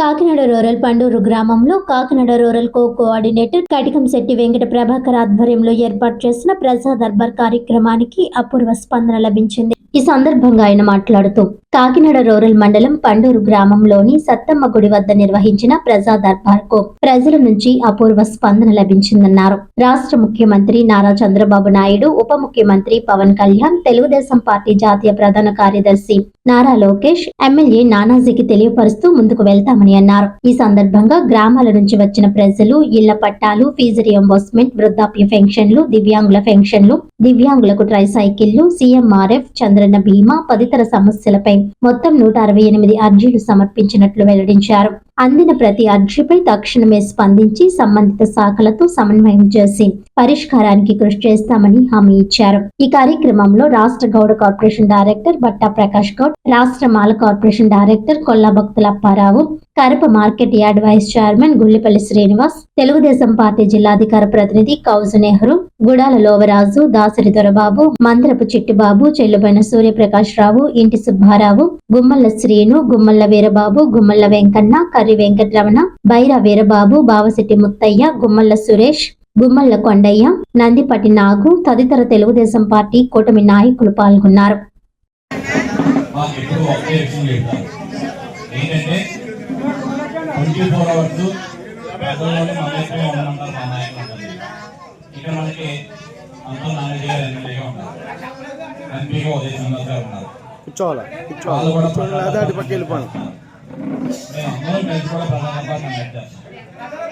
Kakinada rural Panduru గ్రామంలో Kakinada rural co coordinator Katikam Setti Venkata Prabhakar ఆధ్వర్యంలో ఏర్పాటు చేసిన ప్రజా దర్బార్ కార్యక్రమానికి అపూర్వ స్పందన లభించింది. ఈ సందర్భంగా ఆయన మాట్లాడుతూ కాకినాడ రూరల్ మండలం పండూరు గ్రామంలోని సత్తమ్మ గుడి వద్ద నిర్వహించిన ప్రజా దర్బార్కు ప్రజల నుంచి అపూర్వ స్పందన లభించిందన్నారు. రాష్ట్ర ముఖ్యమంత్రి నారా చంద్రబాబు నాయుడు ఉప ముఖ్యమంత్రి పవన్ కళ్యాణ్ తెలుగుదేశం పార్టీ జాతీయ ప్రధాన కార్యదర్శి నారా లోకేష్ ఎమ్మెల్యే నానాజీకి తెలియపరుస్తూ ముందుకు వెళ్తామని అన్నారు. ఈ సందర్భంగా గ్రామాల నుంచి వచ్చిన ప్రజలు ఇళ్ళ పట్టాలు ఫీజు రియంబర్స్మెంట్ వృద్ధాప్య పెన్షన్లు దివ్యాంగుల పెన్షన్లు దివ్యాంగులకు ట్రైసైకిళ్ళు సీఎంఆర్ఎఫ్ చంద్రన్న బీమా తదితర సమస్యలపై మొత్తం నూట అరవై ఎనిమిది అర్జీలు సమర్పించినట్లు వెల్లడించారు. అందిన ప్రతి అర్జీపై తక్షణమే స్పందించి సంబంధిత శాఖలతో సమన్వయం చేసి పరిష్కారానికి కృషి చేస్తామని హామీ ఇచ్చారు. ఈ కార్యక్రమంలో రాష్ట్ర గౌడ కార్పొరేషన్ డైరెక్టర్ బట్టా ప్రకాష్ గౌడ్ రాష్ట్ర మాల కార్పొరేషన్ డైరెక్టర్ కొల్లా భక్తుల Apparao Karapa market yard vice chairman Gullipalli Srinivas Telugu Desam party జిల్లాధికార ప్రతినిధి కౌజు నెహ్రూ గుడాల లోవరాజు దాసరి దొరబాబు మందరపు చిట్టిబాబు చెల్లుబైన సూర్యప్రకాష్ రావు ఇంటి సుబ్బారావు గుమ్మల్ల శ్రీను గుమ్మల్ల వీరబాబు గుమ్మల్ల వెంకన్న కర్రి వెంకటరమణ బైరా వీరబాబు బావశెట్టి ముత్తయ్య గుమ్మల్ల సురేష్ గుమ్మల్ల కొండయ్య నందిపటి నాగు తదితర తెలుగుదేశం పార్టీ కూటమి నాయకులు పాల్గొన్నారు మాకు ఎప్పుడు ఒకే విషయం చెప్తారు ఏంటంటే ట్వంటీ ఫోర్ అవర్స్ ప్రజల్లోనే మన వైపే ఉండమంటారు మా నాయకులు. ఇక్కడ మనకి అంతా గారు ఎమ్మెల్యేగా ఉన్నారు. ఎంపీగా ఉదయ గారు ఉన్నారు. కూర్చోవాలా? వాళ్ళు కూర్చోవాలి కూడా పక్క వెళ్ళిపోను కలిసి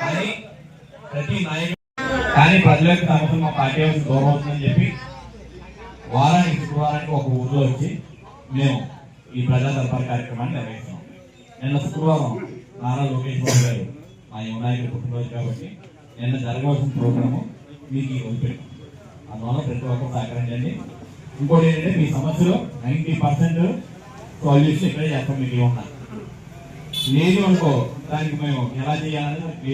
కానీ ప్రతి నాయకుడు కానీ ప్రజలకు సమస్య మా పార్టీ వైపు దూరం అవుతుందని చెప్పి వారానికి శుక్రవారానికి ఒక ఊర్లో వచ్చి మేము ఈ ప్రజా దర్బార్ కార్యక్రమాన్ని నిర్వహిస్తున్నాం. నిన్న శుక్రవారం నారా లోకేష్ బాబు గారు ఆ యువనాయకుడు పుట్టినరోజు కాబట్టి నిన్న జరగవలసిన ప్రోగ్రాము మీకు ఈ రోజు అందువల్ల ప్రతి ఒక్కరు సహకరించండి. ఇంకోటి ఏంటంటే మీ సమస్యలు నైంటీ పర్సెంట్ సొల్యూషన్ ఇక్కడే చేస్తాం మీకు ఏమన్నా లేదు అనుకో దానికి మేము ఎలా చేయాలని